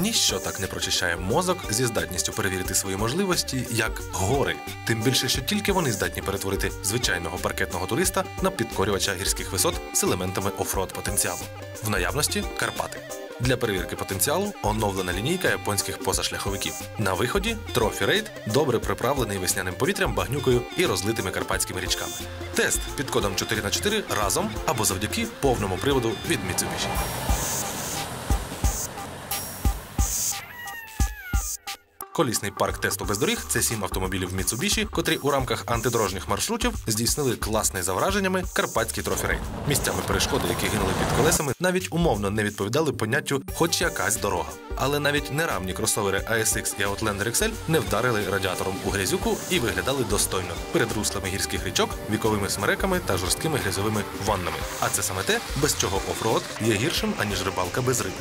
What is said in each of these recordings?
Ніщо так не прочищає мозок зі здатністю перевірити свої можливості, як гори. Тим більше, що тільки вони здатні перетворити звичайного паркетного туриста на підкорювача гірських висот з елементами офрод потенціалу. В наявності Карпати. Для перевірки потенціалу оновлена лінійка японських позашляховиків. На виході трофі рейд добре приправлений весняним повітрям, багнюкою і розлитими карпатськими річками. Тест під кодом 4х4 разом або завдяки повному приводу від Mitsubishi. Колісний парк тесту без доріг це сім автомобілів Mitsubishi, котрі у рамках антидорожніх маршрутів здійснили класний за враженнями карпатський трофі-рейд. Місцями перешкоди, які гинули під колесами, навіть умовно не відповідали поняттю хоч якась дорога. Але навіть неравні кросовери ASX і Outlander XL не вдарили радіатором у грязюку і виглядали достойно перед руслами гірських річок, віковими смереками та жорсткими грязьовими ваннами. А це саме те, без чого офроад є гіршим аніж рибалка без риби.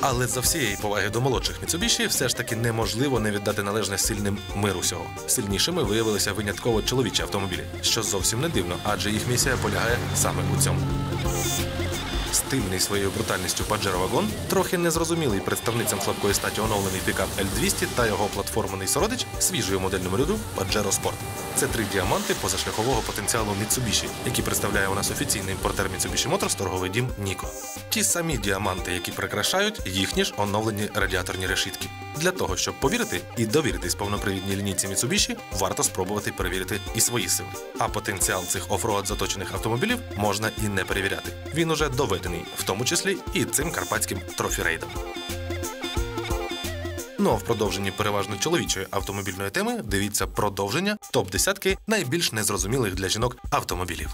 Але за всієї поваги до молодших Міцубіші все ж таки неможливо не віддати належне сильним миру сього. Сильнішими виявилися винятково чоловічі автомобілі, що зовсім не дивно, адже їх місія полягає саме у цьому. Стильний своєю брутальністю Pajero Wagon, трохи незрозумілий представницям слабкої статі оновлений пікап L200 та його платформений сородич свіжою модельному ряду Pajero Sport. Це три діаманти позашляхового потенціалу Mitsubishi, які представляє у нас офіційний імпортер Mitsubishi Motors торговий дім Ніко. Ті самі діаманти, які прикрашають їхні ж оновлені радіаторні решітки. Для того, щоб повірити і довіритись повнопривідній лінійці Mitsubishi, варто спробувати перевірити і свої сили. А потенціал цих офроад заточених автомобілів можна і не перевіряти. Він уже доведений, в тому числі і цим карпатським трофірейдом. Ну а в продовженні переважно чоловічої автомобільної теми дивіться продовження топ десятки найбільш незрозумілих для жінок автомобілів.